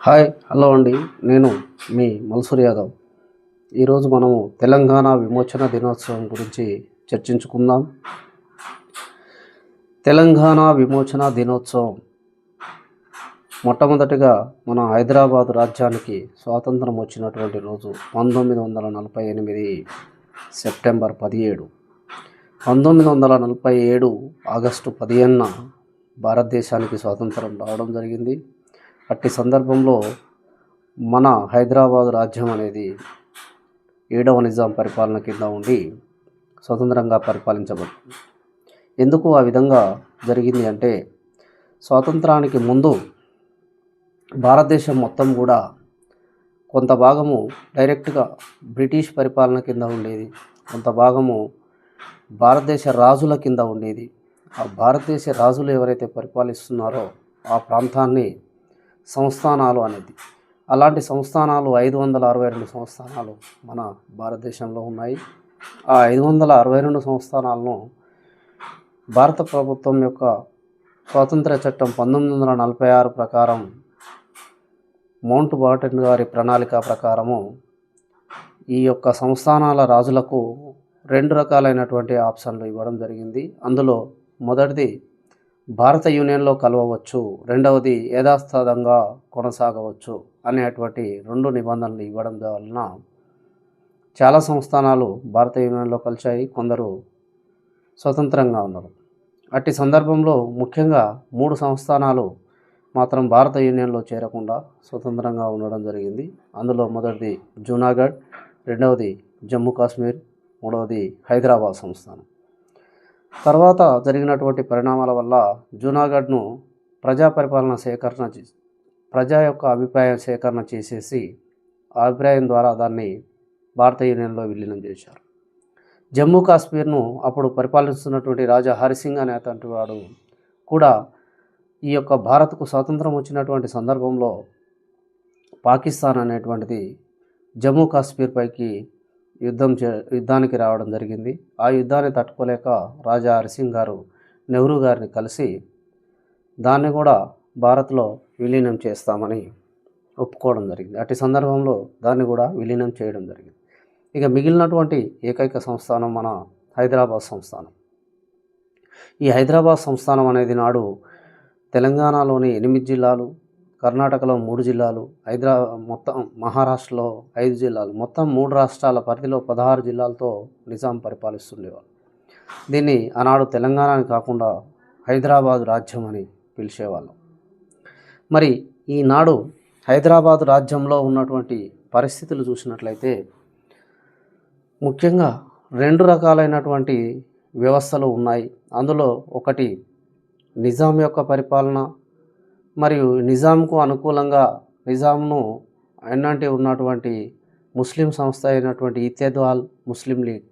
Hi hello అండి. నేను మీ మల్సూర్ యాదవ్. ఈరోజు మనము తెలంగాణ విమోచన దినోత్సవం గురించి చర్చించుకుందాం. తెలంగాణ విమోచన దినోత్సవం. మొట్టమొదటిగా మన హైదరాబాద్ రాజ్యానికి స్వాతంత్రం వచ్చినటువంటి రోజు పంతొమ్మిది వందల నలభై ఎనిమిది సెప్టెంబర్ పదిహేడు. పంతొమ్మిది వందల నలభై ఏడు ఆగస్టు పదిహేనున భారతదేశానికి స్వాతంత్రం రావడం జరిగింది. అట్టి సందర్భంలో మన హైదరాబాద్ రాజ్యం అనేది ఏడవ నిజాం పరిపాలన కింద ఉండి స్వతంత్రంగా పరిపాలించబడింది. ఎందుకు ఆ విధంగా జరిగింది అంటే స్వాతంత్రానికి ముందు భారతదేశం మొత్తం కూడా కొంత భాగము డైరెక్ట్గా బ్రిటిష్ పరిపాలన కింద ఉండేది. కొంత భాగము భారతదేశ రాజుల కింద ఉండేది. ఆ భారతదేశ రాజులు ఎవరైతే పరిపాలిస్తున్నారో ఆ ప్రాంతాన్ని సంస్థానాలు అనేది. అలాంటి సంస్థానాలు ఐదు వందల అరవై రెండు సంస్థానాలు మన భారతదేశంలో ఉన్నాయి. ఆ ఐదు వందల అరవై రెండు సంస్థానాలను భారత ప్రభుత్వం యొక్క స్వాతంత్ర చట్టం పంతొమ్మిది వందల నలభై ఆరు ప్రకారం మౌంట్ బాటన్ గారి ప్రణాళిక ప్రకారము ఈ యొక్క సంస్థానాల రాజులకు రెండు రకాలైనటువంటి ఆప్షన్లు ఇవ్వడం జరిగింది. అందులో మొదటిది భారత యూనియన్లో కలవవచ్చు రెండవది యథాస్థాదంగా కొనసాగవచ్చు అనేటువంటి రెండు నిబంధనలు ఇవ్వడం వలన చాలా సంస్థానాలు భారత యూనియన్లో కలిశాయి కొందరు స్వతంత్రంగా ఉన్నారు. అట్టి సందర్భంలో ముఖ్యంగా మూడు సంస్థానాలు మాత్రం భారత యూనియన్లో చేరకుండా స్వతంత్రంగా ఉండడం జరిగింది. అందులో మొదటిది జూనాగఢ్ రెండవది జమ్మూ కాశ్మీర్ మూడవది హైదరాబాద్ సంస్థానం. తర్వాత జరిగినటువంటి పరిణామాల వల్ల జూనాగఢ్ను ప్రజా పరిపాలన సేకరణ ప్రజా యొక్క అభిప్రాయం సేకరణ చేసేసి ఆ అభిప్రాయం ద్వారా దాన్ని భారత యూనియన్లో విలీనం చేశారు. జమ్మూ కాశ్మీర్ను అప్పుడు పరిపాలిస్తున్నటువంటి రాజా హరిసింగ్ అనే అటువంటి వాడు కూడా ఈ యొక్క భారత్కు స్వాతంత్రం వచ్చినటువంటి సందర్భంలో పాకిస్తాన్ అనేటువంటిది జమ్మూ కాశ్మీర్ పైకి యుద్ధం చే యుద్ధానికి రావడం జరిగింది. ఆ యుద్ధాన్ని తట్టుకోలేక రాజా హరిసింగ్ గారు నెహ్రూ గారిని కలిసి దాన్ని కూడా భారత్లో విలీనం చేస్తామని ఒప్పుకోవడం జరిగింది. అటు సందర్భంలో దాన్ని కూడా విలీనం చేయడం జరిగింది. ఇక మిగిలినటువంటి ఏకైక సంస్థానం మన హైదరాబాద్ సంస్థానం. ఈ హైదరాబాద్ సంస్థానం అనేది నాడు తెలంగాణలోని ఎనిమిది జిల్లాలు కర్ణాటకలో మూడు జిల్లాలు హైదరా మొత్తం మహారాష్ట్రలో ఐదు జిల్లాలు. మొత్తం మూడు రాష్ట్రాల పరిధిలో పదహారు జిల్లాలతో నిజాం పరిపాలిస్తుండేవాళ్ళు దీన్ని ఆనాడు తెలంగాణ అని కాకుండా హైదరాబాద్ రాజ్యం అని పిలిచేవాళ్ళం. మరి ఈనాడు హైదరాబాద్ రాజ్యంలో ఉన్నటువంటి పరిస్థితులు చూసినట్లయితే ముఖ్యంగా రెండు రకాలైనటువంటి వ్యవస్థలు ఉన్నాయి. అందులో ఒకటి నిజాం యొక్క పరిపాలన మరియు నిజాంకు అనుకూలంగా నిజాంను ఎన్నంటి ఉన్నటువంటి ముస్లిం సంస్థ అయినటువంటి ఇత్తేద్వాల్ ముస్లిం లీగ్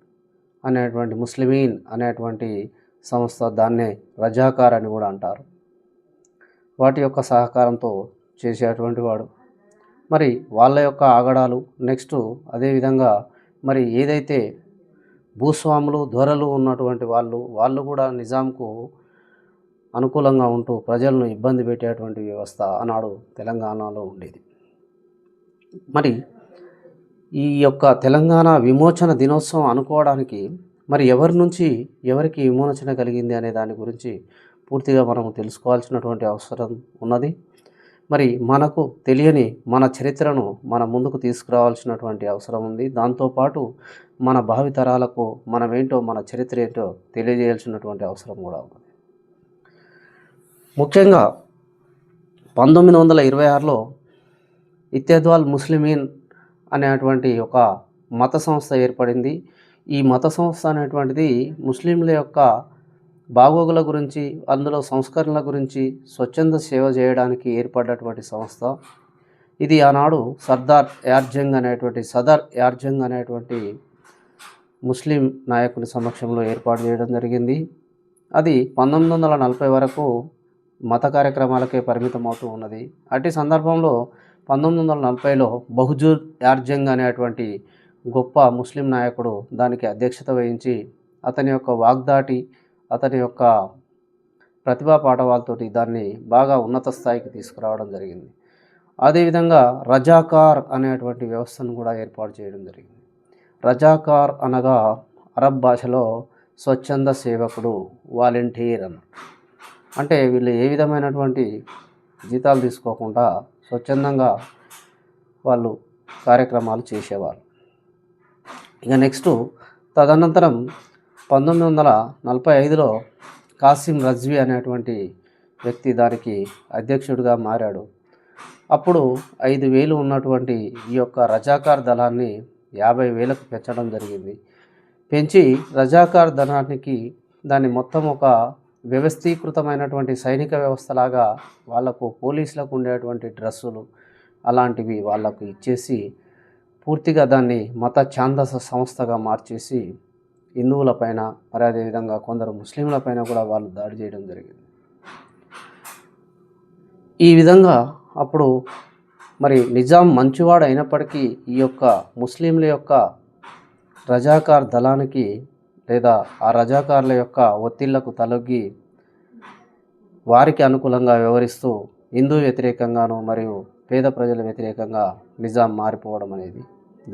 అనేటువంటి ముస్లిమీన్ అనేటువంటి సంస్థ దాన్నే రజాకార్ అని కూడా అంటారు. వాటి యొక్క సహకారంతో చేసేటువంటి వాడు. మరి వాళ్ళ యొక్క ఆగడాలు నెక్స్ట్ అదేవిధంగా మరి ఏదైతే భూస్వాములు ధ్వరలు ఉన్నటువంటి వాళ్ళు వాళ్ళు కూడా నిజాంకు అనుకూలంగా ఉంటూ ప్రజలను ఇబ్బంది పెట్టేటువంటి వ్యవస్థ ఆనాడు తెలంగాణలో ఉండేది. మరి ఈ యొక్క తెలంగాణ విమోచన దినోత్సవం అనుకోవడానికి మరి ఎవరి నుంచి ఎవరికి విమోచన కలిగింది అనే దాని గురించి పూర్తిగా మనం తెలుసుకోవాల్సినటువంటి అవసరం ఉన్నది. మరి మనకు తెలియని మన చరిత్రను మన ముందుకు తీసుకురావాల్సినటువంటి అవసరం ఉంది. దాంతోపాటు మన భావితరాలకు మనమేంటో మన చరిత్ర ఏంటో తెలియజేయాల్సినటువంటి అవసరం కూడా ఉంది. ముఖ్యంగా పంతొమ్మిది వందల ఇరవై ఆరులో ఇత్తేద్వాల్ ముస్లిమీన్ అనేటువంటి ఒక మత సంస్థ ఏర్పడింది. ఈ మత సంస్థ అనేటువంటిది ముస్లింల యొక్క బాగోగుల గురించి అందులో సంస్కరణల గురించి స్వచ్ఛంద సేవ చేయడానికి ఏర్పడినటువంటి సంస్థ. ఇది ఆనాడు సర్దార్ యార్జంగ్ అనేటువంటి సదర్ యార్జంగ్ అనేటువంటి ముస్లిం నాయకుని సమక్షంలో ఏర్పాటు చేయడం జరిగింది. అది పంతొమ్మిది వందల నలభై వరకు మత కార్యక్రమాలకే పరిమితం అవుతూ ఉన్నది. అట్టి సందర్భంలో పంతొమ్మిది వందల నలభైలో బహుజూర్ యార్జంగ్ అనేటువంటి గొప్ప ముస్లిం నాయకుడు దానికి అధ్యక్షత వహించి అతని యొక్క వాగ్దాటి అతని యొక్క ప్రతిభా పాఠవాలతోటి దాన్ని బాగా ఉన్నత స్థాయికి తీసుకురావడం జరిగింది. అదేవిధంగా రజాకార్ అనేటువంటి వ్యవస్థను కూడా ఏర్పాటు చేయడం జరిగింది. రజాకార్ అనగా అరబ్ భాషలో స్వచ్ఛంద సేవకుడు వాలంటీర్ అన్నట్టు. అంటే వీళ్ళు ఏ విధమైనటువంటి జీతాలు తీసుకోకుండా స్వచ్ఛందంగా వాళ్ళు కార్యక్రమాలు చేసేవారు. ఇక నెక్స్ట్ తదనంతరం పంతొమ్మిది వందల నలభై ఐదులో కాసిం రజ్వీ అనేటువంటి వ్యక్తి దానికి అధ్యక్షుడిగా మారాడు. అప్పుడు ఐదు వేలు ఉన్నటువంటి ఈ యొక్క రజాకార్ దళాన్ని యాభై వేలకు పెంచడం జరిగింది. పెంచి రజాకార్ దళానికి దాన్ని మొత్తం ఒక వ్యవస్థీకృతమైనటువంటి సైనిక వ్యవస్థలాగా వాళ్ళకు పోలీసులకు ఉండేటువంటి డ్రెస్సులు అలాంటివి వాళ్ళకు ఇచ్చేసి పూర్తిగా దాన్ని మత ఛాందస సంస్థగా మార్చేసి హిందువులపైన మరి అదేవిధంగా కొందరు ముస్లింలపైన కూడా వాళ్ళు దాడి చేయడం జరిగింది. ఈ విధంగా అప్పుడు మరి నిజాం మంచివాడు అయినప్పటికీ ఈ యొక్క ముస్లింల యొక్క రజాకార్ దళానికి లేదా ఆ రజాకారుల యొక్క ఒత్తిళ్ళకు తలొగ్గి వారికి అనుకూలంగా వ్యవహరిస్తూ హిందూ వ్యతిరేకంగాను మరియు పేద ప్రజల వ్యతిరేకంగా నిజాం మారిపోవడం అనేది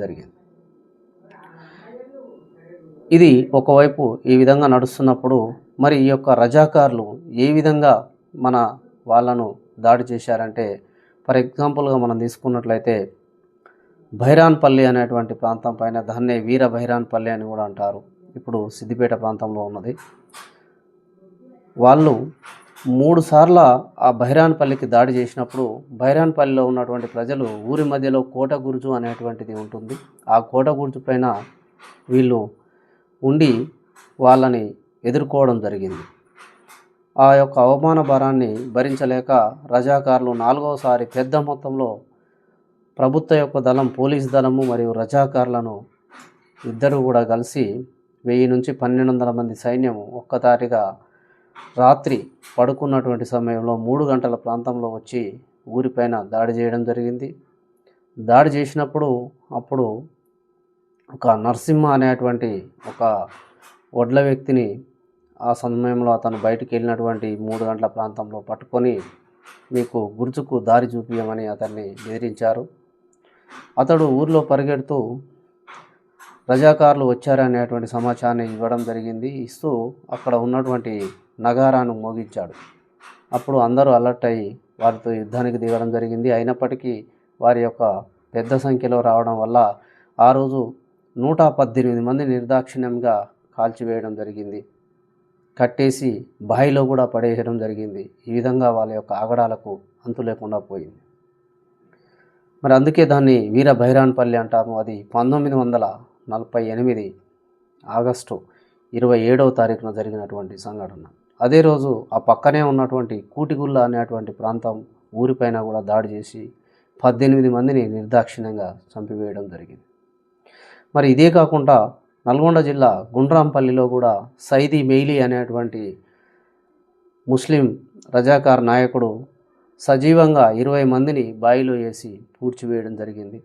జరిగింది. ఇది ఒకవైపు ఈ విధంగా నడుస్తున్నప్పుడు మరి ఈ యొక్క రజాకారులు ఏ విధంగా మన వాళ్ళను దాడి చేశారంటే ఫర్ ఎగ్జాంపుల్గా మనం తీసుకున్నట్లయితే భైరాన్పల్లి అనేటువంటి ప్రాంతం పైన దాన్నే వీర భైరాన్పల్లి అని కూడా అంటారు. ఇప్పుడు సిద్దిపేట ప్రాంతంలో ఉన్నది. వాళ్ళు మూడు సార్ల ఆ బైరాన్పల్లికి దాడి చేసినప్పుడు బైరాన్పల్లిలో ఉన్నటువంటి ప్రజలు ఊరి మధ్యలో కోట గురుజు అనేటువంటిది ఉంటుంది. ఆ కోట గురుజు పైన వీళ్ళు ఉండి వాళ్ళని ఎదుర్కోవడం జరిగింది. ఆ యొక్క అవమాన భారాన్ని భరించలేక రజాకారులు నాలుగవసారి పెద్ద మొత్తంలో ప్రభుత్వ యొక్క దళం పోలీస్ దళము మరియు రజాకారులను ఇద్దరు కూడా కలిసి వెయ్యి నుంచి పన్నెండు వందల మంది సైన్యం ఒక్కసారిగా రాత్రి పడుకున్నటువంటి సమయంలో మూడు గంటల ప్రాంతంలో వచ్చి ఊరిపైన దాడి చేయడం జరిగింది. దాడి చేసినప్పుడు అప్పుడు ఒక నరసింహ అనేటువంటి ఒక వడ్ల వ్యక్తిని ఆ సమయంలో అతను బయటికి వెళ్ళినటువంటి మూడు గంటల ప్రాంతంలో పట్టుకొని మీకు గుర్జుకు దారి చూపించమని అతన్ని బెదిరించారు. అతడు ఊర్లో పరిగెడుతూ రజాకారులు వచ్చారనేటువంటి సమాచారాన్ని ఇవ్వడం జరిగింది. ఇస్తూ అక్కడ ఉన్నటువంటి నగారాను మోగించాడు. అప్పుడు అందరూ అలర్ట్ అయ్యి వారితో యుద్ధానికి దిగడం జరిగింది. అయినప్పటికీ వారి యొక్క పెద్ద సంఖ్యలో రావడం వల్ల ఆ రోజు నూట పద్దెనిమిది మంది నిర్దాక్షిణ్యంగా కాల్చివేయడం జరిగింది. కట్టేసి బాయిలో కూడా పడేయడం జరిగింది. ఈ విధంగా వాళ్ళ యొక్క ఆగడాలకు అంతు లేకుండా పోయింది. మరి అందుకే దాన్ని వీర బైరాన్పల్లి అంటాము. అది పంతొమ్మిది వందల నలభై ఎనిమిది ఆగస్టు ఇరవై ఏడవ తారీఖున జరిగినటువంటి సంఘటన. అదే రోజు ఆ పక్కనే ఉన్నటువంటి కూటిగుల్ల అనేటువంటి ప్రాంతం ఊరిపైన కూడా దాడి చేసి పద్దెనిమిది మందిని నిర్దాక్షిణ్యంగా చంపివేయడం జరిగింది. మరి ఇదే కాకుండా నల్గొండ జిల్లా గుండ్రాంపల్లిలో కూడా సైదీ మెయిలీ అనేటువంటి ముస్లిం రజాకార్ నాయకుడు సజీవంగా ఇరవై మందిని బాయిలో వేసి పూడ్చివేయడం జరిగింది.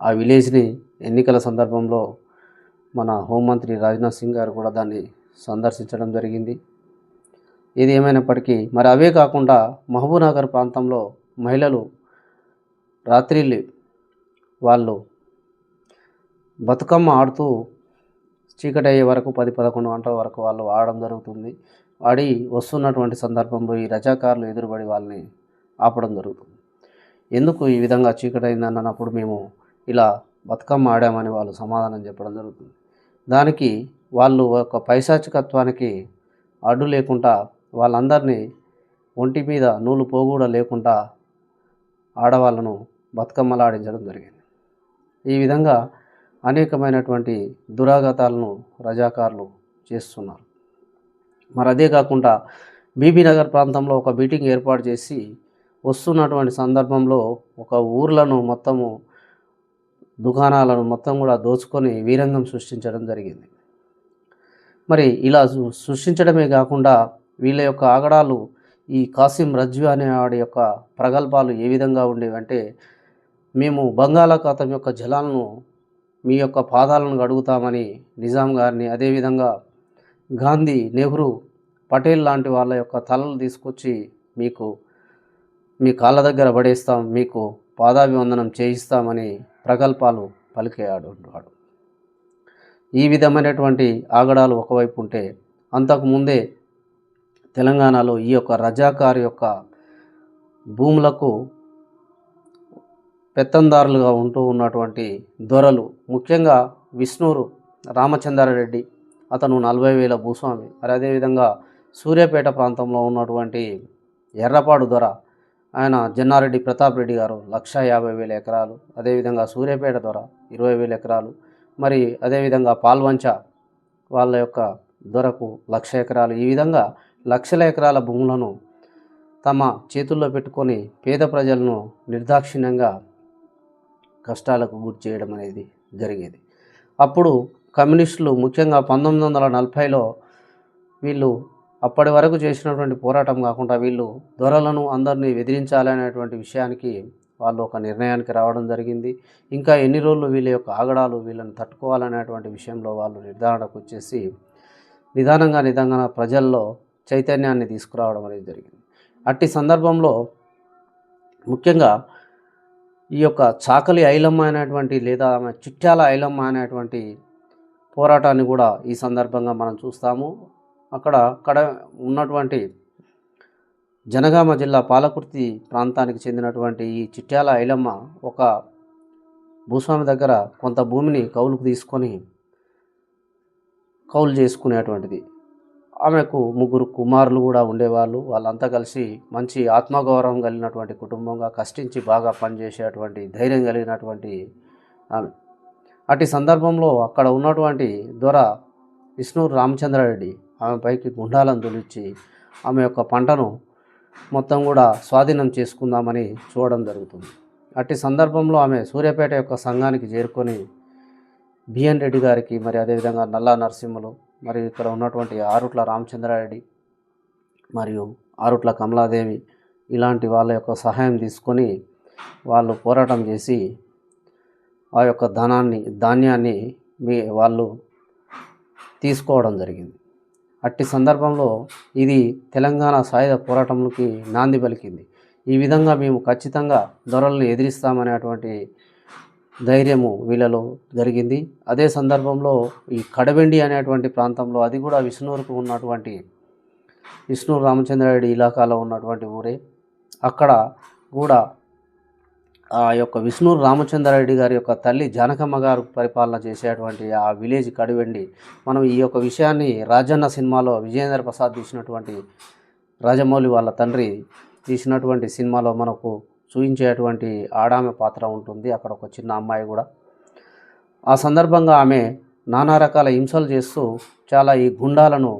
ఆ విలేజ్ని ఎన్నికల సందర్భంలో మన హోంమంత్రి రాజ్నాథ్ సింగ్ గారు కూడా దాన్ని సందర్శించడం జరిగింది. ఏది ఏమైనప్పటికీ మరి అవే కాకుండా మహబూబ్నగర్ ప్రాంతంలో మహిళలు రాత్రిళ్ళు వాళ్ళు బతుకమ్మ ఆడుతూ చీకటి అయ్యే వరకు పది పదకొండు గంటల వరకు వాళ్ళు ఆడడం జరుగుతుంది. ఆడి వస్తున్నటువంటి సందర్భంలో ఈ రజాకారులు ఎదురుబడి వాళ్ళని ఆపడం జరుగుతుంది. ఎందుకు ఈ విధంగా చీకటి అయిందన్నప్పుడు మేము ఇలా బతుకమ్మ ఆడామని వాళ్ళు సమాధానం చెప్పడం జరుగుతుంది. దానికి వాళ్ళు ఒక పైశాచికత్వానికి అడ్డు లేకుండా వాళ్ళందరినీ ఒంటి మీద నూలు పోగూడ లేకుండా ఆడవాళ్ళను బతుకమ్మలాడించడం జరిగింది. ఈ విధంగా అనేకమైనటువంటి దురాఘాతాలను రజాకారులు చేస్తున్నారు. మరి అదే కాకుండా బీబీ నగర్ ప్రాంతంలో ఒక మీటింగ్ ఏర్పాటు చేసి వస్తున్నటువంటి సందర్భంలో ఒక ఊర్లను మొత్తము దుకాణాలను మొత్తం కూడా దోచుకొని వీరంగం సృష్టించడం జరిగింది. మరి ఇలా సృష్టించడమే కాకుండా వీళ్ళ యొక్క ఆగడాలు ఈ కాసిం రజ్వి అనే వాడి యొక్క ప్రగల్భాలు ఏ విధంగా ఉండేవంటే మేము బంగాళాఖాతం యొక్క జలాలను మీ యొక్క పాదాలను గడుగుతామని నిజాం గారిని అదేవిధంగా గాంధీ నెహ్రూ పటేల్ లాంటి వాళ్ళ యొక్క తలలు తీసుకొచ్చి మీకు మీ కాళ్ళ దగ్గర పడేస్తాం మీకు పాదాభివందనం చేయిస్తామని ప్రగల్భాలు పలికేయాడు వాడు. ఈ విధమైనటువంటి ఆగడాలు ఒకవైపు ఉంటే అంతకుముందే తెలంగాణలో ఈ యొక్క రజాకార్ యొక్క భూములకు పెత్తందారులుగా ఉంటూ ఉన్నటువంటి దొరలు ముఖ్యంగా విష్ణూరు రామచంద్రారెడ్డి అతను నలభై వేల భూస్వామి. మరి అదేవిధంగా సూర్యాపేట ప్రాంతంలో ఉన్నటువంటి ఎర్రపాడు దొర ఆయన జన్నారెడ్డి ప్రతాప్ రెడ్డి గారు లక్ష యాభై వేల ఎకరాలు అదేవిధంగా సూర్యాపేట దొర ఇరవై వేల ఎకరాలు మరి అదేవిధంగా పాల్వంచ వాళ్ళ యొక్క దొరకు లక్ష ఎకరాలు. ఈ విధంగా లక్షల ఎకరాల భూములను తమ చేతుల్లో పెట్టుకొని పేద ప్రజలను నిర్దాక్షిణ్యంగా కష్టాలకు గురి చేయడం అనేది జరిగేది. అప్పుడు కమ్యూనిస్టులు ముఖ్యంగా పంతొమ్మిది వందల నలభైలో వీళ్ళు అప్పటి వరకు చేసినటువంటి పోరాటం కాకుండా వీళ్ళు దొరలను అందరినీ బెదిరించాలనేటువంటి విషయానికి వాళ్ళు ఒక నిర్ణయానికి రావడం జరిగింది. ఇంకా ఎన్ని రోజులు వీళ్ళ యొక్క ఆగడాలు వీళ్ళని తట్టుకోవాలనేటువంటి విషయంలో వాళ్ళు నిర్ధారణకు వచ్చేసి నిదానంగా నిదానంగా ప్రజల్లో చైతన్యాన్ని తీసుకురావడం అనేది జరిగింది. అట్టి సందర్భంలో ముఖ్యంగా ఈ యొక్క చాకలి ఐలమ్మ అనేటువంటి లేదా ఆమె చిట్యాల ఐలమ్మ అనేటువంటి పోరాటాన్ని కూడా ఈ సందర్భంగా మనం చూస్తాము. అక్కడ కడ ఉన్నటువంటి జనగామ జిల్లా పాలకుర్తి ప్రాంతానికి చెందినటువంటి ఈ చిట్యాల ఐలమ్మ ఒక భూస్వామి దగ్గర కొంత భూమిని కౌలుకు తీసుకొని కౌలు చేసుకునేటువంటిది. ఆమెకు ముగ్గురు కుమారులు కూడా ఉండేవాళ్ళు. వాళ్ళంతా కలిసి మంచి ఆత్మగౌరవం కలిగినటువంటి కుటుంబంగా కష్టించి బాగా పనిచేసేటువంటి ధైర్యం కలిగినటువంటి ఆమె. అటు సందర్భంలో అక్కడ ఉన్నటువంటి దొర విష్ణు రామచంద్రారెడ్డి ఆమె పైకి గుండాలను తొలిచి ఆమె యొక్క పంటను మొత్తం కూడా స్వాధీనం చేసుకుందామని చూడడం జరుగుతుంది. అట్టి సందర్భంలో ఆమె సూర్యాపేట యొక్క సంఘానికి చేరుకొని బిఎన్ రెడ్డి గారికి మరి అదేవిధంగా నల్లా నరసింహులు మరియు ఇక్కడ ఉన్నటువంటి ఆరుట్ల రామచంద్రారెడ్డి మరియు ఆరుట్ల కమలాదేవి ఇలాంటి వాళ్ళ యొక్క సహాయం తీసుకొని వాళ్ళు పోరాటం చేసి ఆ యొక్క ధనాన్ని ధాన్యాన్ని మీ వాళ్ళు తీసుకోవడం జరిగింది. అట్టి సందర్భంలో ఇది తెలంగాణ సాయుధ పోరాటంలోకి నాంది పలికింది. ఈ విధంగా మేము ఖచ్చితంగా దొరలను ఎదిరిస్తామనేటువంటి ధైర్యము వీళ్ళలో జరిగింది. అదే సందర్భంలో ఈ కడవెండి అనేటువంటి ప్రాంతంలో అది కూడా విష్ణూరుకు ఉన్నటువంటి విష్ణు రామచంద్రారెడ్డి ఇలాకాలో ఉన్నటువంటి ఊరే. అక్కడ కూడా ఆ యొక్క విష్ణు రామచంద్రారెడ్డి గారి యొక్క తల్లి జానకమ్మ గారు పరిపాలన చేసేటువంటి ఆ విలేజ్ కడివెండి. మనం ఈ యొక్క విషయాన్ని రాజన్న సినిమాలో విజయేంద్ర ప్రసాద్ తీసినటువంటి రాజమౌళి వాళ్ళ తండ్రి తీసినటువంటి సినిమాలో మనకు చూపించేటువంటి ఆడామె పాత్ర ఉంటుంది. అక్కడ ఒక చిన్న అమ్మాయి కూడా. ఆ సందర్భంగా ఆమె నానా రకాల హింసలు చేస్తూ చాలా ఈ గుండాలను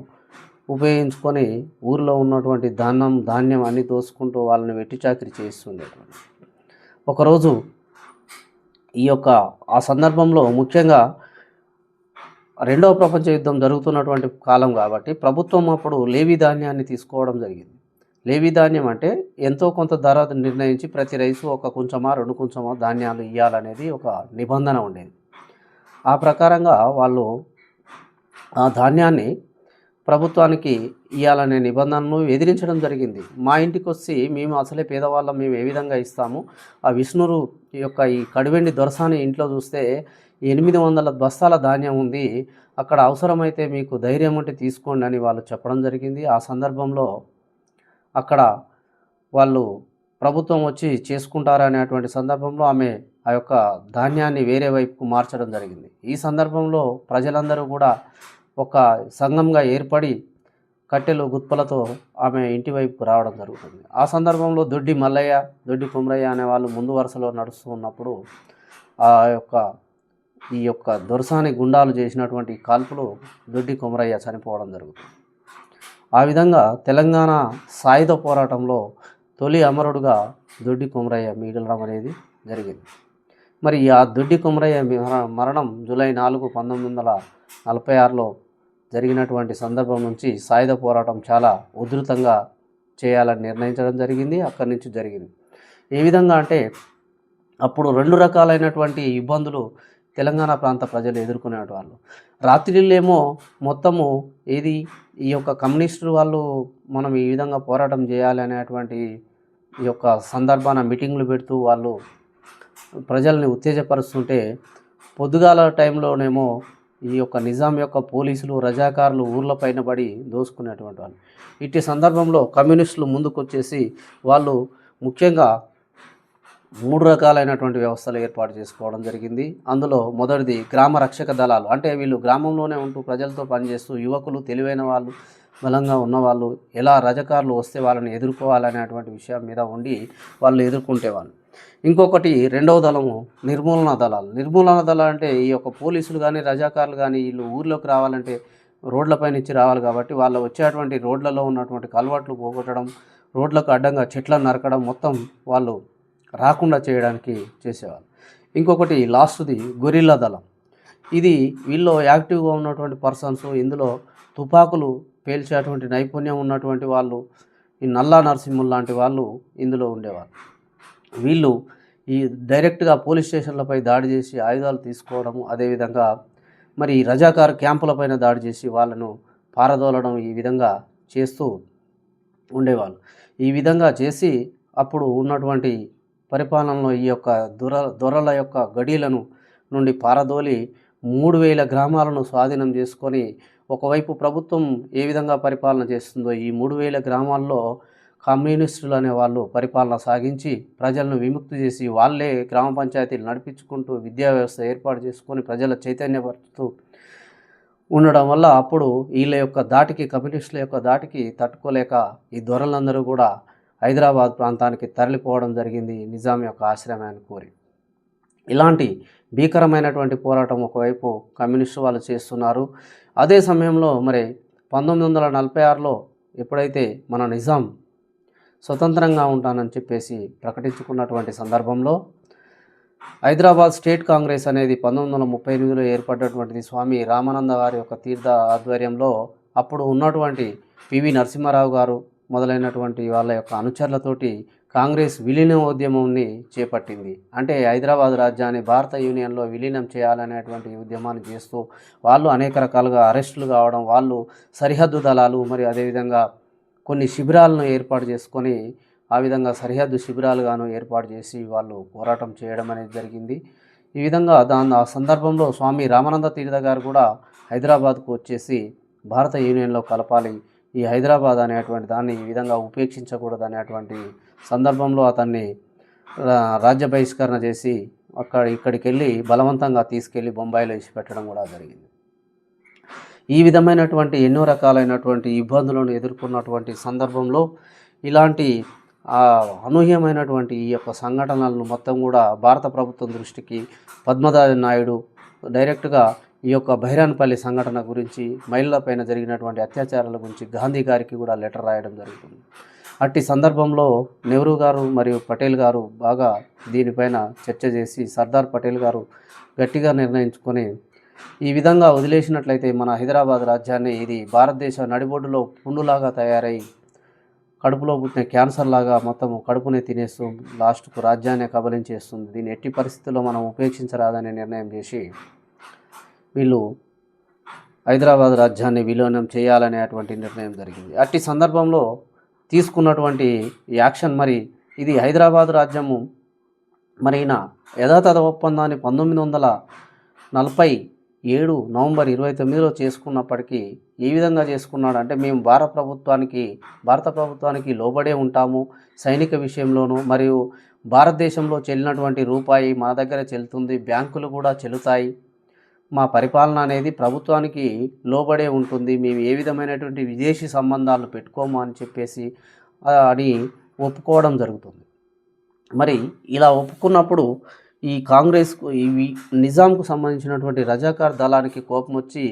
ఉపయోగించుకొని ఊరిలో ఉన్నటువంటి ధాన్యం ధాన్యం అన్ని దోసుకుంటూ వాళ్ళని వెట్టి చాకిరి చేస్తుండేటువంటి ఒకరోజు ఈ యొక్క ఆ సందర్భంలో ముఖ్యంగా రెండవ ప్రపంచ యుద్ధం జరుగుతున్నటువంటి కాలం కాబట్టి ప్రభుత్వం అప్పుడు లేవి ధాన్యాన్ని తీసుకోవడం జరిగింది. లేవి ధాన్యం అంటే ఎంతో కొంత ధర నిర్ణయించి ప్రతి రైసు ఒక కొంచెమా రెండు కొంచెమా ధాన్యాలు ఇవ్వాలనేది ఒక నిబంధన ఉండేది. ఆ ప్రకారంగా వాళ్ళు ఆ ధాన్యాన్ని ప్రభుత్వానికి ఇవ్వాలనే నిబంధనను ఎదిరించడం జరిగింది. మా ఇంటికి వచ్చి మేము అసలే పేదవాళ్ళం మేము ఏ విధంగా ఇస్తాము? ఆ విష్ణురు యొక్క ఈ కడువెండి దొరసాని ఇంట్లో చూస్తే ఎనిమిది వందల బస్తాల ధాన్యం ఉంది. అక్కడ అవసరమైతే మీకు ధైర్యం ఉంటే తీసుకోండి అని వాళ్ళు చెప్పడం జరిగింది. ఆ సందర్భంలో అక్కడ వాళ్ళు ప్రభుత్వం వచ్చి చేసుకుంటారనేటువంటి సందర్భంలో ఆమె ఆ యొక్క ధాన్యాన్ని వేరే వైపుకు మార్చడం జరిగింది. ఈ సందర్భంలో ప్రజలందరూ కూడా ఒక సంఘంగా ఏర్పడి కట్టెలు గుత్పలతో ఆమె ఇంటి వైపు రావడం జరుగుతుంది. ఆ సందర్భంలో దొడ్డి మల్లయ్య దొడ్డి కుమరయ్య అనే వాళ్ళు ముందు వరుసలో నడుస్తూ ఉన్నప్పుడు ఆ యొక్క ఈ యొక్క దొరసాని గుండాలు చేసినటువంటి కాల్పులు దొడ్డి కుమరయ్య చనిపోవడం జరుగుతుంది. ఆ విధంగా తెలంగాణ సాయుధ పోరాటంలో తొలి అమరుడుగా దొడ్డి కుమరయ్య మిగలడం అనేది జరిగింది. మరి ఆ దొడ్డి కుమరయ్య మరణం జూలై నాలుగు పంతొమ్మిది వందల నలభై ఆరులో జరిగినటువంటి సందర్భం నుంచి సాయుధ పోరాటం చాలా ఉధృతంగా చేయాలని నిర్ణయించడం జరిగింది అక్కడి నుంచి జరిగింది. ఏ విధంగా అంటే అప్పుడు రెండు రకాలైనటువంటి ఇబ్బందులు తెలంగాణ ప్రాంత ప్రజలు ఎదుర్కొనేవాళ్ళు రాత్రిళ్ళేమో మొత్తము ఏది ఈ యొక్క కమ్యూనిస్టు వాళ్ళు మనం ఈ విధంగా పోరాటం చేయాలి అనేటువంటి ఈ యొక్క సందర్భాన మీటింగ్లు పెడుతూ వాళ్ళు ప్రజల్ని ఉత్తేజపరుస్తుంటే పొద్దుగాల టైంలోనేమో ఈ యొక్క నిజాం యొక్క పోలీసులు రజాకారులు ఊర్ల పైన పడి దోసుకునేటువంటి వాళ్ళు. ఇట్టి సందర్భంలో కమ్యూనిస్టులు ముందుకొచ్చేసి వాళ్ళు ముఖ్యంగా మూడు రకాలైనటువంటి వ్యవస్థలు ఏర్పాటు చేసుకోవడం జరిగింది. అందులో మొదటిది గ్రామ రక్షక దళాలు. అంటే వీళ్ళు గ్రామంలోనే ఉంటూ ప్రజలతో పనిచేస్తూ యువకులు తెలివైన వాళ్ళు బలంగా ఉన్నవాళ్ళు ఎలా రజకారులు వస్తే వాళ్ళని ఎదుర్కోవాలనేటువంటి విషయం మీద ఉండి వాళ్ళు ఎదుర్కొంటేవాళ్ళు. ఇంకొకటి రెండవ దళము నిర్మూలన దళాలు. నిర్మూలన దళాలు అంటే ఈ యొక్క పోలీసులు కానీ రజాకారులు కానీ వీళ్ళు ఊర్లోకి రావాలంటే రోడ్లపై నుంచి రావాలి కాబట్టి వాళ్ళు వచ్చేటువంటి రోడ్లలో ఉన్నటువంటి కలవాట్లు పోగొట్టడం రోడ్లకు అడ్డంగా చెట్లను నరకడం మొత్తం వాళ్ళు రాకుండా చేయడానికి చేసేవాళ్ళు. ఇంకొకటి లాస్ట్ది గొరిల్లా దళం. ఇది వీళ్ళు యాక్టివ్గా ఉన్నటువంటి పర్సన్స్ ఇందులో తుపాకులు పేల్చేటువంటి నైపుణ్యం ఉన్నటువంటి వాళ్ళు ఈ నల్లా నరసింహులు లాంటి వాళ్ళు ఇందులో ఉండేవారు. వీళ్ళు ఈ డైరెక్ట్గా పోలీస్ స్టేషన్లపై దాడి చేసి ఆయుధాలు తీసుకోవడము అదేవిధంగా మరి రజాకారు రజాకార్ క్యాంపులపైన దాడి చేసి వాళ్ళను పారదోలడం ఈ విధంగా చేస్తూ ఉండేవాళ్ళు. ఈ విధంగా చేసి అప్పుడు ఉన్నటువంటి పరిపాలనలో ఈ యొక్క దొర దొరల యొక్క గడీలను నుండి పారదోలి మూడు వేల గ్రామాలను స్వాధీనం చేసుకొని ఒకవైపు ప్రభుత్వం ఏ విధంగా పరిపాలన చేస్తుందో ఈ మూడు వేల గ్రామాల్లో కమ్యూనిస్టులు అనే వాళ్ళు పరిపాలన సాగించి ప్రజలను విముక్తి చేసి వాళ్ళే గ్రామ పంచాయతీలు నడిపించుకుంటూ విద్యా వ్యవస్థ ఏర్పాటు చేసుకొని ప్రజల చైతన్యపరుస్తూ ఉండడం వల్ల అప్పుడు వీళ్ళ యొక్క దాటికి కమ్యూనిస్టుల యొక్క దాటికి తట్టుకోలేక ఈ దొరలందరూ కూడా హైదరాబాద్ ప్రాంతానికి తరలిపోవడం జరిగింది. నిజాం యొక్క ఆశ్రయాన్ని కోరి. ఇలాంటి భీకరమైనటువంటి పోరాటం ఒకవైపు కమ్యూనిస్టు వాళ్ళు చేస్తున్నారు. అదే సమయంలో మరి పంతొమ్మిది వందల నలభై ఆరులో ఎప్పుడైతే మన నిజాం స్వతంత్రంగా ఉంటానని చెప్పేసి ప్రకటించుకున్నటువంటి సందర్భంలో హైదరాబాద్ స్టేట్ కాంగ్రెస్ అనేది పంతొమ్మిది వందల ముప్పై ఎనిమిదిలో ఏర్పడినటువంటిది స్వామి రామానంద వారి యొక్క తీర్థ ఆధ్వర్యంలో అప్పుడు ఉన్నటువంటి పివి నరసింహారావు గారు మొదలైనటువంటి వాళ్ళ యొక్క అనుచరులతోటి కాంగ్రెస్ విలీనోద్యమాన్ని చేపట్టింది. అంటే హైదరాబాద్ రాజ్యాన్ని భారత యూనియన్లో విలీనం చేయాలనేటువంటి ఉద్యమాన్ని చేస్తూ వాళ్ళు అనేక రకాలుగా అరెస్టులు కావడం వాళ్ళు సరిహద్దు దళాలు మరి అదేవిధంగా కొన్ని శిబిరాలను ఏర్పాటు చేసుకొని ఆ విధంగా సరిహద్దు శిబిరాలుగాను ఏర్పాటు చేసి వాళ్ళు పోరాటం చేయడం అనేది జరిగింది. ఈ విధంగా దాని ఆ సందర్భంలో స్వామి రామానంద తీర్థ గారు కూడా హైదరాబాద్కు వచ్చేసి భారత యూనియన్లో కలపాలి ఈ హైదరాబాద్ అనేటువంటి దాన్ని ఈ విధంగా ఉపేక్షించకూడదు అనేటువంటి సందర్భంలో అతన్ని రాజ్య బహిష్కరణ చేసి అక్కడ ఇక్కడికి వెళ్ళి బలవంతంగా తీసుకెళ్ళి బొంబాయిలో ఇచ్చి పెట్టడం కూడా జరిగింది. ఈ విధమైనటువంటి ఎన్నో రకాలైనటువంటి ఇబ్బందులను ఎదుర్కొన్నటువంటి సందర్భంలో ఇలాంటి అనూహ్యమైనటువంటి ఈ యొక్క సంఘటనలను మొత్తం కూడా భారత ప్రభుత్వం దృష్టికి పద్మనాభ నాయుడు డైరెక్ట్గా ఈ యొక్క బైరాన్పల్లి సంఘటన గురించి మహిళలపైన జరిగినటువంటి అత్యాచారాల గురించి గాంధీ గారికి కూడా లెటర్ రాయడం జరుగుతుంది. అట్టి సందర్భంలో నెహ్రూ గారు మరియు పటేల్ గారు బాగా దీనిపైన చర్చ చేసి సర్దార్ పటేల్ గారు గట్టిగా నిర్ణయించుకొని ఈ విధంగా వదిలేసినట్లయితే మన హైదరాబాద్ రాజ్యాన్ని ఇది భారతదేశ నడిబొడ్డులో పుండులాగా తయారై కడుపులో పుట్టిన క్యాన్సర్ లాగా మొత్తం కడుపునే తినేస్తూ లాస్ట్కు రాజ్యాన్ని కబలించేస్తుంది దీన్ని ఎట్టి పరిస్థితుల్లో మనం ఉపేక్షించరాదనే నిర్ణయం చేసి వీళ్ళు హైదరాబాద్ రాజ్యాన్ని విలీనం చేయాలనేటువంటి నిర్ణయం జరిగింది. అట్టి సందర్భంలో తీసుకున్నటువంటి యాక్షన్ మరి ఇది హైదరాబాద్ రాజ్యము మరి ఈయన యథాతథ ఒప్పందాన్ని పంతొమ్మిది వందల నలభై ఏడు నవంబర్ ఇరవై తొమ్మిదిలో చేసుకున్నప్పటికీ ఏ విధంగా చేసుకున్నాడంటే మేము భారత ప్రభుత్వానికి భారత ప్రభుత్వానికి లోబడే ఉంటాము సైనిక విషయంలోనూ మరియు భారతదేశంలో చెల్లినటువంటి రూపాయి మన దగ్గర చెల్లుతుంది బ్యాంకులు కూడా చెల్లుతాయి. మా పరిపాలన అనేది ప్రభుత్వానికి లోబడే ఉంటుంది. మేము ఏ విధమైనటువంటి విదేశీ సంబంధాలు పెట్టుకోము అని చెప్పేసి అని ఒప్పుకోవడం జరుగుతుంది. మరి ఇలా ఒప్పుకున్నప్పుడు ఈ కాంగ్రెస్కు ఈ నిజాంకు సంబంధించినటువంటి రజాకార్ దళానికి కోపం వచ్చి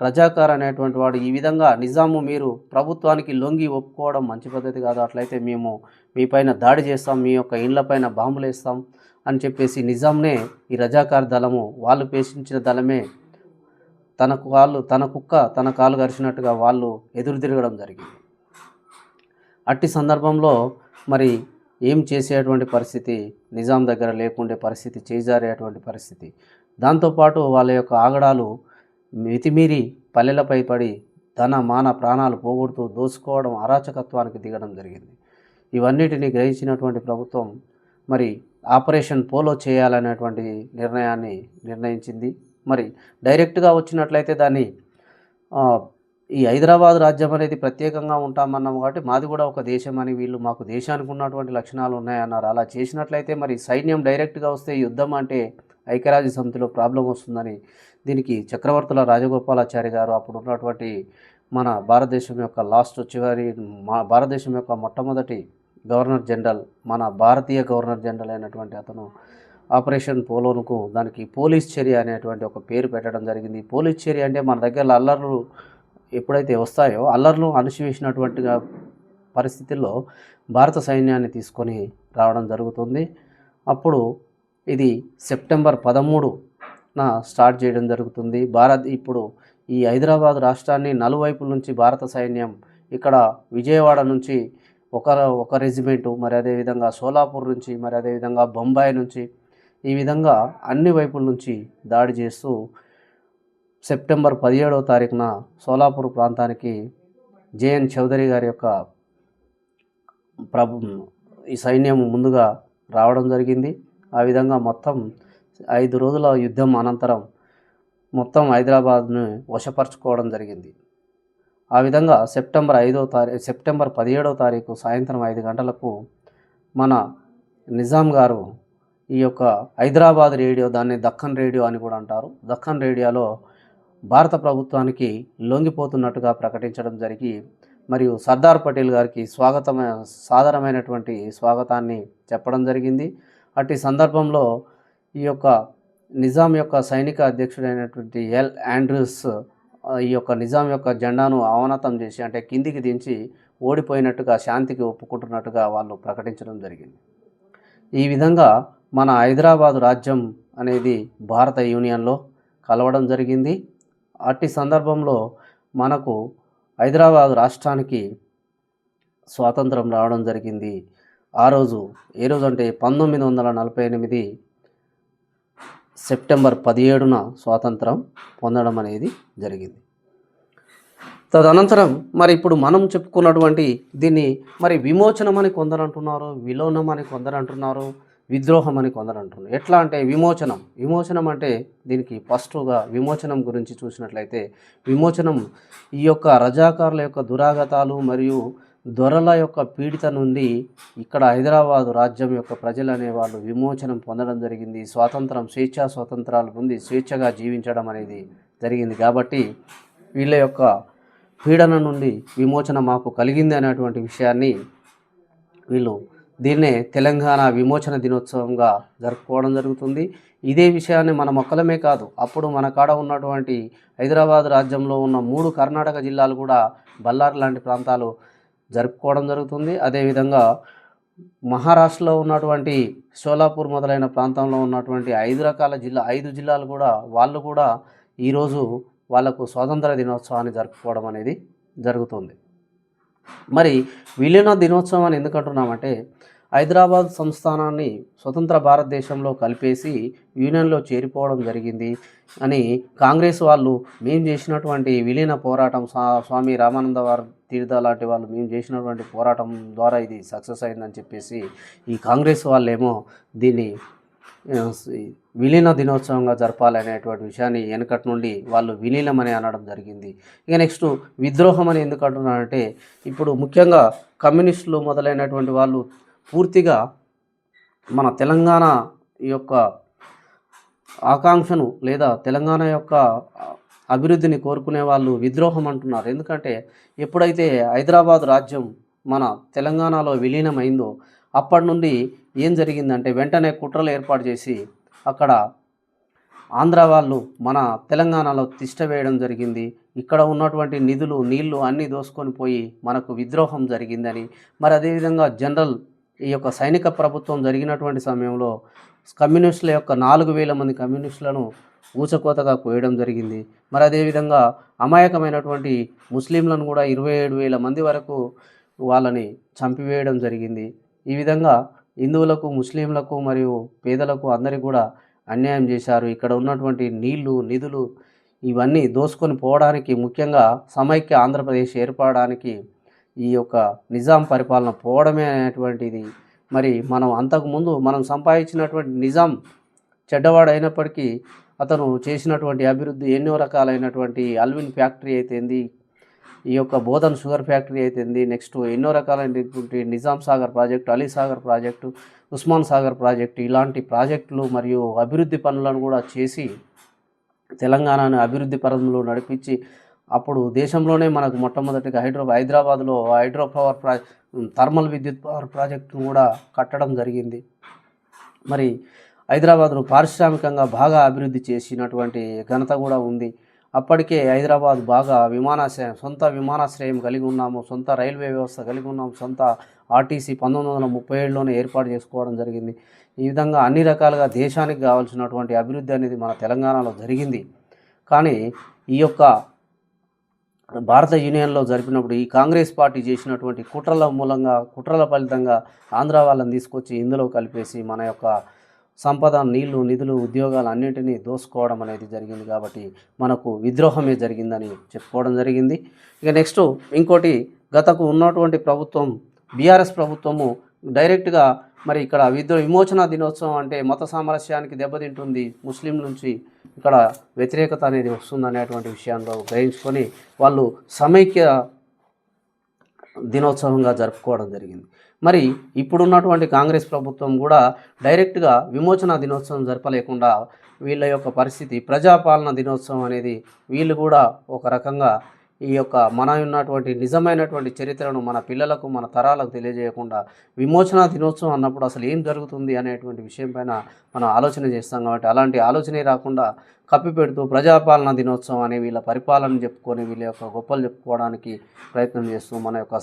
రజాకార్ అనేటువంటి వాడు ఈ విధంగా నిజాము మీరు ప్రభుత్వానికి లొంగి ఒప్పుకోవడం మంచి పద్ధతి కాదు. అట్లయితే మేము మీపైన దాడి చేస్తాం మీ యొక్క ఇండ్లపైన బాంబులు వేస్తాం అని చెప్పేసి నిజాంనే ఈ రజాకార్ దళము వాళ్ళు పేషించిన దళమే తనకు కాళ్ళు తన కుక్క తన కాలు గరిచినట్టుగా వాళ్ళు ఎదురు తిరగడం జరిగింది. అట్టి సందర్భంలో మరి ఏం చేసేటువంటి పరిస్థితి? నిజాం దగ్గర లేకుండే పరిస్థితి చేజారేటువంటి పరిస్థితి. దాంతోపాటు వాళ్ళ యొక్క ఆగడాలు మితిమీరి పల్లెలపై పడి ధన మాన ప్రాణాలు పోగొడుతూ దోసుకోవడం అరాచకత్వానికి దిగడం జరిగింది. ఇవన్నిటిని గ్రహించినటువంటి ప్రభుత్వం మరి ఆపరేషన్ పోలో చేయాలనేటువంటి నిర్ణయాన్ని నిర్ణయించింది. మరి డైరెక్ట్గా వచ్చినట్లయితే దాన్ని ఈ హైదరాబాద్ రాజ్యం అనేది ప్రత్యేకంగా ఉంటామన్నాం కాబట్టి మాది కూడా ఒక దేశం అని వీళ్ళు మాకు దేశానికి ఉన్నటువంటి లక్షణాలు ఉన్నాయన్నారు. అలా చేసినట్లయితే మరి సైన్యం డైరెక్ట్గా వస్తే యుద్ధం అంటే ఐక్యరాజ్య సమితిలో ప్రాబ్లం వస్తుందని దీనికి చక్రవర్తుల రాజగోపాలాచారి గారు అప్పుడు ఉన్నటువంటి మన భారతదేశం యొక్క లాస్ట్ చివరి మా భారతదేశం యొక్క మొట్టమొదటి గవర్నర్ జనరల్ మన భారతీయ గవర్నర్ జనరల్ అయినటువంటి అతను ఆపరేషన్ పోలోనుకు దానికి పోలీస్ చర్య అనేటువంటి ఒక పేరు పెట్టడం జరిగింది. పోలీస్ చర్య అంటే మన దగ్గర అల్లర్లు ఎప్పుడైతే వస్తాయో అల్లర్లు అణిచివేసినటువంటి పరిస్థితుల్లో భారత సైన్యాన్ని తీసుకొని రావడం జరుగుతుంది. అప్పుడు ఇది సెప్టెంబర్ పదమూడున స్టార్ట్ చేయడం జరుగుతుంది. భారత్ ఇప్పుడు ఈ హైదరాబాద్ రాష్ట్రాన్ని నలువైపుల నుంచి భారత సైన్యం ఇక్కడ విజయవాడ నుంచి ఒక ఒక రెజిమెంటు మరి అదేవిధంగా సోలాపూర్ నుంచి మరి అదేవిధంగా బొంబాయి నుంచి ఈ విధంగా అన్ని వైపుల నుంచి దాడి చేస్తూ సెప్టెంబర్ పదిహేడవ తారీఖున సోలాపూర్ ప్రాంతానికి జేఎన్ చౌదరి గారి యొక్క ప్రభు ఈ సైన్యం ముందుగా రావడం జరిగింది. ఆ విధంగా మొత్తం ఐదు రోజుల యుద్ధం అనంతరం మొత్తం హైదరాబాద్ను వశపరచుకోవడం జరిగింది. ఆ విధంగా సెప్టెంబర్ ఐదో తారీఖు సెప్టెంబర్ పదిహేడో తారీఖు సాయంత్రం ఐదు గంటలకు మన నిజాం గారు ఈ యొక్క హైదరాబాద్ రేడియో దాన్ని దక్కన్ రేడియో అని కూడా అంటారు. దక్కన్ రేడియోలో భారత ప్రభుత్వానికి లొంగిపోతున్నట్టుగా ప్రకటించడం జరిగి మరియు సర్దార్ పటేల్ గారికి స్వాగతమ సాధారణమైనటువంటి స్వాగతాన్ని చెప్పడం జరిగింది. అట్టి సందర్భంలో ఈ యొక్క నిజాం యొక్క సైనిక అధ్యక్షుడైనటువంటి ఎల్. ఆండ్రూస్ ఈ యొక్క నిజాం యొక్క జెండాను అవనతం చేసి అంటే కిందికి దించి ఓడిపోయినట్టుగా శాంతికి ఒప్పుకుంటున్నట్టుగా వాళ్ళు ప్రకటించడం జరిగింది. ఈ విధంగా మన హైదరాబాదు రాజ్యం అనేది భారత యూనియన్లో కలవడం జరిగింది. అట్టి సందర్భంలో మనకు హైదరాబాదు రాష్ట్రానికి స్వాతంత్రం రావడం జరిగింది. ఆ రోజు ఏ రోజు అంటే పంతొమ్మిది వందల నలభై ఎనిమిది సెప్టెంబర్ పదిహేడున స్వాతంత్రం పొందడం అనేది జరిగింది. తదనంతరం మరి ఇప్పుడు మనం చెప్పుకున్నటువంటి దీన్ని మరి విమోచనం అని కొందరు అంటున్నారు విలోనం అని కొందరు అంటున్నారు విద్రోహం అని కొందరు అంటున్నారు. ఎట్లా అంటే విమోచనం. విమోచనం అంటే దీనికి ఫస్ట్గా విమోచనం గురించి చూసినట్లయితే విమోచనం ఈ యొక్క రజాకారుల యొక్క దురాగతాలు మరియు దొరల యొక్క పీడిత నుండి ఇక్కడ హైదరాబాదు రాజ్యం యొక్క ప్రజలు అనేవాళ్ళు విమోచనం పొందడం జరిగింది. స్వాతంత్రం స్వేచ్ఛా స్వాతంత్రాలు పొంది స్వేచ్ఛగా జీవించడం అనేది జరిగింది కాబట్టి వీళ్ళ యొక్క పీడన నుండి విమోచన మాకు కలిగింది అనేటువంటి విషయాన్ని వీళ్ళు దీన్నే తెలంగాణ విమోచన దినోత్సవంగా జరుపుకోవడం జరుగుతుంది. ఇదే విషయాన్ని మన మొక్కలమే కాదు అప్పుడు మన కాడ ఉన్నటువంటి హైదరాబాద్ రాజ్యంలో ఉన్న మూడు కర్ణాటక జిల్లాలు కూడా బల్లార్ లాంటి ప్రాంతాలు జరుపుకోవడం జరుగుతుంది. అదేవిధంగా మహారాష్ట్రలో ఉన్నటువంటి సోలాపూర్ మొదలైన ప్రాంతంలో ఉన్నటువంటి ఐదు రకాల జిల్లా ఐదు జిల్లాలు కూడా వాళ్ళు కూడా ఈరోజు వాళ్ళకు స్వాతంత్ర దినోత్సవాన్ని జరుపుకోవడం అనేది జరుగుతుంది. మరి విలీన దినోత్సవాన్ని ఎందుకంటున్నామంటే ఎందుకు అంటున్నామంటే హైదరాబాద్ సంస్థానాన్ని స్వతంత్ర భారతదేశంలో కలిపేసి యూనియన్లో చేరిపోవడం జరిగింది అని కాంగ్రెస్ వాళ్ళు మేము చేసినటువంటి విలీన పోరాటం స్వామి రామానంద వారు తీర్థ లాంటి వాళ్ళు మేము చేసినటువంటి పోరాటం ద్వారా ఇది సక్సెస్ అయిందని చెప్పేసి ఈ కాంగ్రెస్ వాళ్ళేమో దీన్ని విలీన దినోత్సవంగా జరపాలనేటువంటి విషయాన్ని వెనకటి నుండి వాళ్ళు విలీనమని అనడం జరిగింది. ఇక నెక్స్ట్ విద్రోహం అని ఎందుకు అంటున్నారంటే ఇప్పుడు ముఖ్యంగా కమ్యూనిస్టులు మొదలైనటువంటి వాళ్ళు పూర్తిగా మన తెలంగాణ యొక్క ఆకాంక్షను లేదా తెలంగాణ యొక్క అభివృద్ధిని కోరుకునే వాళ్ళు విద్రోహం అంటున్నారు. ఎందుకంటే ఎప్పుడైతే హైదరాబాద్ రాజ్యం మన తెలంగాణలో విలీనమైందో అప్పటి నుండి ఏం జరిగిందంటే వెంటనే కుట్రలు ఏర్పాటు చేసి అక్కడ ఆంధ్ర వాళ్ళు మన తెలంగాణలో తిష్ట వేయడం జరిగింది. ఇక్కడ ఉన్నటువంటి నిధులు నీళ్ళు అన్నీ దోసుకొని పోయి మనకు విద్రోహం జరిగిందని. మరి అదేవిధంగా జనరల్ ఈ యొక్క సైనిక ప్రభుత్వం జరిగినటువంటి సమయంలో కమ్యూనిస్టుల యొక్క నాలుగు వేల మంది కమ్యూనిస్టులను ఊచకోతగా కోయడం జరిగింది. మరి అదేవిధంగా అమాయకమైనటువంటి ముస్లింలను కూడా ఇరవై ఏడు వేల మంది వరకు వాళ్ళని చంపివేయడం జరిగింది. ఈ విధంగా హిందువులకు ముస్లింలకు మరియు పేదలకు అందరికీ కూడా అన్యాయం చేశారు. ఇక్కడ ఉన్నటువంటి నీళ్ళు నిధులు ఇవన్నీ దోసుకొని పోవడానికి ముఖ్యంగా సమైక్య ఆంధ్రప్రదేశ్ ఏర్పడడానికి ఈ యొక్క నిజాం పరిపాలన పోవడమే అనేటువంటిది. మరి మనం అంతకుముందు మనం సంపాదించినటువంటి నిజాం చెడ్డవాడు అయినప్పటికీ అతను చేసినటువంటి అభివృద్ధి ఎన్నో రకాలైనటువంటి అల్విన్ ఫ్యాక్టరీ అయితేంది ఈ యొక్క బోధన్ షుగర్ ఫ్యాక్టరీ అయితేంది నెక్స్ట్ ఎన్నో రకాలైనటువంటి Nizam Sagar project Ali Sagar project Osman Sagar project ఇలాంటి ప్రాజెక్టులు మరియు అభివృద్ధి పనులను కూడా చేసి తెలంగాణను అభివృద్ధి పరంలో నడిపించి అప్పుడు దేశంలోనే మనకు మొట్టమొదటిగా హైడ్రో హైదరాబాద్లో హైడ్రో పవర్ ప్రా థర్మల్ విద్యుత్ పవర్ ప్రాజెక్టును కూడా కట్టడం జరిగింది. మరి హైదరాబాద్ను పారిశ్రామికంగా బాగా అభివృద్ధి చేసినటువంటి ఘనత కూడా ఉంది. అప్పటికే హైదరాబాద్ బాగా విమానాశ్రయం సొంత విమానాశ్రయం కలిగి ఉన్నాము సొంత రైల్వే వ్యవస్థ కలిగి ఉన్నాము సొంత ఆర్టీసీ పంతొమ్మిది వందల ముప్పై ఏడులోనే ఏర్పాటు చేసుకోవడం జరిగింది. ఈ విధంగా అన్ని రకాలుగా దేశానికి కావాల్సినటువంటి అభివృద్ధి అనేది మన తెలంగాణలో జరిగింది. కానీ ఈ యొక్క భారత యూనియన్లో జరిపినప్పుడు ఈ కాంగ్రెస్ పార్టీ చేసినటువంటి కుట్రల మూలంగా కుట్రల ఫలితంగా ఆంధ్ర వాళ్ళని తీసుకొచ్చి ఇందులో కలిపేసి మన యొక్క సంపద నీళ్ళు నిధులు ఉద్యోగాలు అన్నింటినీ దోసుకోవడం అనేది జరిగింది కాబట్టి మనకు విద్రోహమే జరిగిందని చెప్పుకోవడం జరిగింది. ఇక నెక్స్ట్ ఇంకోటి గతకు ఉన్నటువంటి ప్రభుత్వం బీఆర్ఎస్ ప్రభుత్వము డైరెక్ట్గా మరి ఇక్కడ విద్రో విమోచన దినోత్సవం అంటే మత సామరస్యానికి దెబ్బతింటుంది. ముస్లిం నుంచి ఇక్కడ వ్యతిరేకత అనేది వస్తుంది అనేటువంటి విషయంలో గ్రహించుకొని వాళ్ళు సమైక్య దినోత్సవంగా జరుపుకోవడం జరిగింది. మరి ఇప్పుడున్నటువంటి కాంగ్రెస్ ప్రభుత్వం కూడా డైరెక్ట్గా విమోచన దినోత్సవం జరపలేకుండా వీళ్ళ యొక్క పరిస్థితి ప్రజాపాలన దినోత్సవం అనేది వీళ్ళు కూడా ఒక రకంగా ఈ యొక్క మన ఉన్నటువంటి నిజమైనటువంటి చరిత్రను మన పిల్లలకు మన తరాలకు తెలియజేయకుండా విమోచన దినోత్సవం అన్నప్పుడు అసలు ఏం జరుగుతుంది అనేటువంటి విషయం పైన మనం ఆలోచన చేస్తాం కాబట్టి అలాంటి ఆలోచనే రాకుండా కప్పిపెడుతూ ప్రజాపాలన దినోత్సవం అనే వీళ్ళ పరిపాలన చెప్పుకొని వీళ్ళ యొక్క గొప్పలు చెప్పుకోవడానికి ప్రయత్నం చేస్తూ మన యొక్క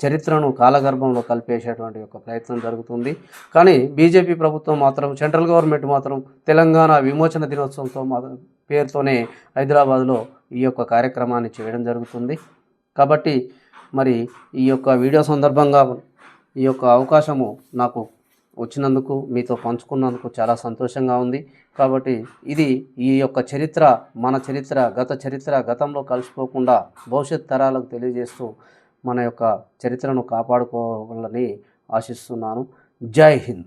చరిత్రను కాలగర్భంలో కలిపేసేటువంటి ఒక ప్రయత్నం జరుగుతుంది. కానీ బీజేపీ ప్రభుత్వం మాత్రం సెంట్రల్ గవర్నమెంట్ మాత్రం తెలంగాణ విమోచన దినోత్సవంతో మాత్రం పేరుతోనే హైదరాబాద్లో ఈ యొక్క కార్యక్రమాన్ని చేయడం జరుగుతుంది. కాబట్టి మరి ఈ యొక్క వీడియో సందర్భంగా ఈ యొక్క అవకాశము నాకు వచ్చినందుకు మీతో పంచుకున్నందుకు చాలా సంతోషంగా ఉంది. కాబట్టి ఇది ఈ యొక్క చరిత్ర మన చరిత్ర గత చరిత్ర గతంలో కలిసిపోకుండా భవిష్యత్ తరాలకు తెలియజేస్తూ మన యొక్క చరిత్రను కాపాడుకోవాలని ఆశిస్తున్నాను. జై హింద్.